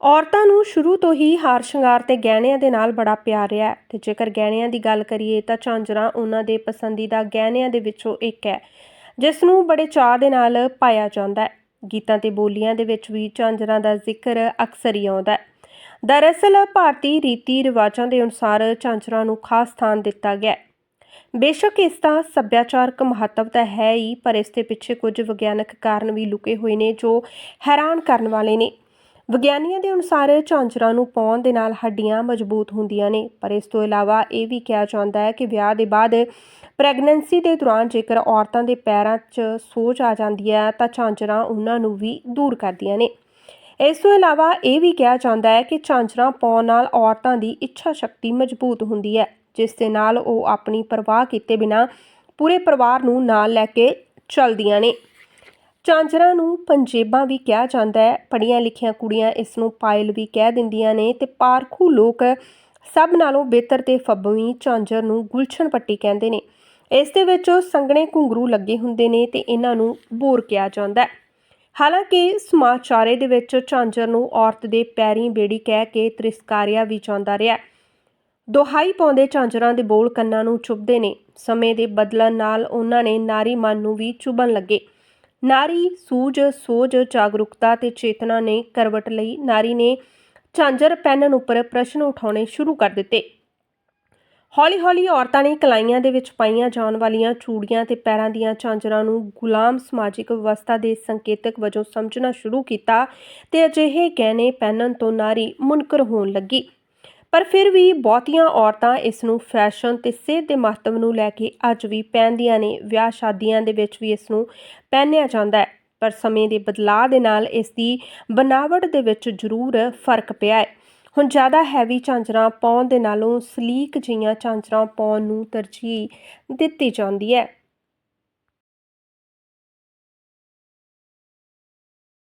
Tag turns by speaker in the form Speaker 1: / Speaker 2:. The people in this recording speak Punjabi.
Speaker 1: ਔਰਤਾਂ ਨੂੰ ਸ਼ੁਰੂ ਤੋਂ ਹੀ ਹਾਰ ਸ਼ਿੰਗਾਰ ਤੇ ਗਹਿਣਿਆਂ ਦੇ ਨਾਲ ਬੜਾ ਪਿਆਰ ਰਿਹਾ ਹੈ ਤੇ ਜੇਕਰ ਗਹਿਣਿਆਂ ਦੀ ਗੱਲ ਕਰੀਏ ਤਾਂ ਝਾਂਜਰਾਂ ਉਹਨਾਂ ਦੇ ਪਸੰਦੀਦਾ ਗਹਿਣਿਆਂ ਦੇ ਵਿੱਚੋਂ ਇੱਕ ਹੈ, ਜਿਸ ਨੂੰ ਬੜੇ ਚਾਅ ਦੇ ਨਾਲ ਪਾਇਆ ਜਾਂਦਾ ਹੈ। ਗੀਤਾਂ ਤੇ ਬੋਲੀਆਂ ਦੇ ਵਿੱਚ ਵੀ ਝਾਂਜਰਾਂ ਦਾ ਜ਼ਿਕਰ ਅਕਸਰ ਹੀ ਆਉਂਦਾ ਹੈ। ਦਰਅਸਲ ਭਾਰਤੀ ਰੀਤੀ ਰਿਵਾਜਾਂ ਦੇ ਅਨੁਸਾਰ ਝਾਂਜਰਾਂ ਨੂੰ ਖਾਸ ਸਥਾਨ ਦਿੱਤਾ ਗਿਆ ਹੈ। ਬੇਸ਼ੱਕ ਇਸ ਦਾ ਸੱਭਿਆਚਾਰਕ ਮਹੱਤਵ ਤਾਂ ਹੈ ਹੀ, ਪਰ ਇਸ ਦੇ ਪਿੱਛੇ ਕੁਝ ਵਿਗਿਆਨਕ ਕਾਰਨ ਵੀ ਲੁਕੇ ਹੋਏ ਨੇ ਜੋ ਹੈਰਾਨ ਕਰਨ ਵਾਲੇ ਨੇ। ਵਿਗਿਆਨੀਆਂ ਦੇ ਅਨੁਸਾਰ ਝਾਂਜਰਾਂ ਨੂੰ ਪਾਉਣ ਦੇ ਨਾਲ ਹੱਡੀਆਂ ਮਜ਼ਬੂਤ ਹੁੰਦੀਆਂ ਨੇ, ਪਰ ਇਸ ਤੋਂ ਇਲਾਵਾ ਇਹ ਵੀ ਕਿਹਾ ਜਾਂਦਾ ਹੈ ਕਿ ਵਿਆਹ ਦੇ ਬਾਅਦ ਪ੍ਰੈਗਨੈਂਸੀ ਦੇ ਦੌਰਾਨ ਜੇਕਰ ਔਰਤਾਂ ਦੇ ਪੈਰਾਂ 'ਚ ਸੋਜ ਆ ਜਾਂਦੀ ਹੈ, ਤਾਂ ਝਾਂਜਰਾਂ ਉਹਨਾਂ ਨੂੰ ਵੀ ਦੂਰ ਕਰਦੀਆਂ ਨੇ। ਇਸ ਤੋਂ ਇਲਾਵਾ ਇਹ ਵੀ ਕਿਹਾ ਜਾਂਦਾ ਹੈ ਕਿ ਝਾਂਜਰਾਂ ਪਾਉਣ ਨਾਲ ਔਰਤਾਂ ਦੀ ਇੱਛਾ ਸ਼ਕਤੀ ਮਜ਼ਬੂਤ ਹੁੰਦੀ ਹੈ, ਜਿਸ ਦੇ ਨਾਲ ਉਹ ਆਪਣੀ ਪਰਵਾਹ ਕੀਤੇ ਬਿਨਾਂ ਪੂਰੇ ਪਰਿਵਾਰ ਨੂੰ ਨਾਲ ਲੈ ਕੇ ਚੱਲਦੀਆਂ ਨੇ। ਝਾਂਜਰਾਂ ਨੂੰ ਪੰਜੇਬਾਂ ਵੀ ਕਿਹਾ ਜਾਂਦਾ ਹੈ। ਪੜ੍ਹੀਆਂ ਲਿਖੀਆਂ ਕੁੜੀਆਂ ਇਸ ਨੂੰ ਪਾਇਲ ਵੀ ਕਹਿ ਦਿੰਦੀਆਂ ਨੇ ਤੇ ਪਾਰਖੂ ਲੋਕ ਸਭ ਨਾਲੋਂ ਬਿਹਤਰ ਤੇ ਫੱਬਵੀਂ ਝਾਂਜਰ ਨੂੰ ਗੁਲਸ਼ਨ ਪੱਟੀ ਕਹਿੰਦੇ ਨੇ। ਇਸ ਦੇ ਵਿੱਚ ਸੰਘਣੇ ਘੁੰਗਰੂ ਲੱਗੇ ਹੁੰਦੇ ਨੇ ਤੇ ਇਹਨਾਂ ਨੂੰ ਬੋਰ ਕਿਹਾ ਜਾਂਦਾ ਹੈ। ਹਾਲਾਂਕਿ ਸਮਾਚਾਰੇ ਦੇ ਵਿੱਚ ਝਾਂਜਰ ਨੂੰ ਔਰਤ ਦੇ ਪੈਰੀਂ ਬੇੜੀ ਕਹਿ ਕੇ ਤ੍ਰਿਸਕਾਰਿਆ ਵੀ ਜਾਂਦਾ ਰਿਹਾ। ਦੁਹਾਈ ਪਾਉਂਦੇ ਝਾਂਜਰਾਂ ਦੇ ਬੋਲ ਕੰਨਾਂ ਨੂੰ ਚੁੱਭਦੇ ਨੇ। ਸਮੇਂ ਦੇ ਬਦਲਣ ਨਾਲ ਉਹਨਾਂ ਨੇ ਨਾਰੀ ਮਨ ਨੂੰ ਵੀ ਚੁਭਣ ਲੱਗੇ। ਨਾਰੀ ਸੂਝ, ਸੋਝ, ਜਾਗਰੂਕਤਾ ਤੇ ਚੇਤਨਾ ਨੇ ਕਰਵਟ ਲਈ ਨਾਰੀ ਨੇ ਝਾਂਜਰ ਪਹਿਨਣ ਉੱਪਰ ਪ੍ਰਸ਼ਨ ਉਠਾਉਣੇ ਸ਼ੁਰੂ ਕਰ ਦਿੱਤੇ। ਹੌਲੀ-ਹੌਲੀ ਔਰਤਾਂ ਨੇ ਕਲਾਈਆਂ ਦੇ ਵਿੱਚ ਪਾਈਆਂ ਜਾਣ ਵਾਲੀਆਂ ਚੂੜੀਆਂ ਤੇ ਪੈਰਾਂ ਦੀਆਂ ਝਾਂਜਰਾਂ ਨੂੰ ਗੁਲਾਮ ਸਮਾਜਿਕ ਵਿਵਸਥਾ ਦੇ ਸੰਕੇਤਕ ਵਜੋਂ ਸਮਝਣਾ ਸ਼ੁਰੂ ਕੀਤਾ ਤੇ ਅਜਿਹੇ ਗਹਿਣੇ ਪਹਿਨਣ ਤੋਂ ਨਾਰੀ ਮੁਨਕਰ ਹੋਣ ਲੱਗੀ। ਪਰ ਫਿਰ ਵੀ ਬਹੁਤੀਆਂ ਔਰਤਾਂ ਇਸ ਨੂੰ ਫੈਸ਼ਨ ਤੇ ਸਿਹਤ ਦੇ ਮਹੱਤਵ ਨੂੰ ਲੈ ਕੇ ਅੱਜ ਵੀ ਪਹਿਨਦੀਆਂ ਨੇ। ਵਿਆਹ ਸ਼ਾਦੀਆਂ ਦੇ ਵਿੱਚ ਵੀ ਇਸ ਨੂੰ ਪਹਿਨਿਆ ਜਾਂਦਾ ਹੈ, ਪਰ ਸਮੇਂ ਦੇ ਬਦਲਾਅ ਦੇ ਨਾਲ ਇਸ ਦੀ ਬਨਾਵਟ ਦੇ ਵਿੱਚ ਜ਼ਰੂਰ ਫ਼ਰਕ ਪਿਆ ਹੈ। ਹੁਣ ਜ਼ਿਆਦਾ ਹੈਵੀ ਝਾਂਜਰਾਂ ਪਾਉਣ ਦੇ ਨਾਲੋਂ ਸਲੀਕ ਜਿਹੀਆਂ ਝਾਂਜਰਾਂ ਪਾਉਣ ਨੂੰ ਤਰਜੀਹ ਦਿੱਤੀ ਜਾਂਦੀ ਹੈ।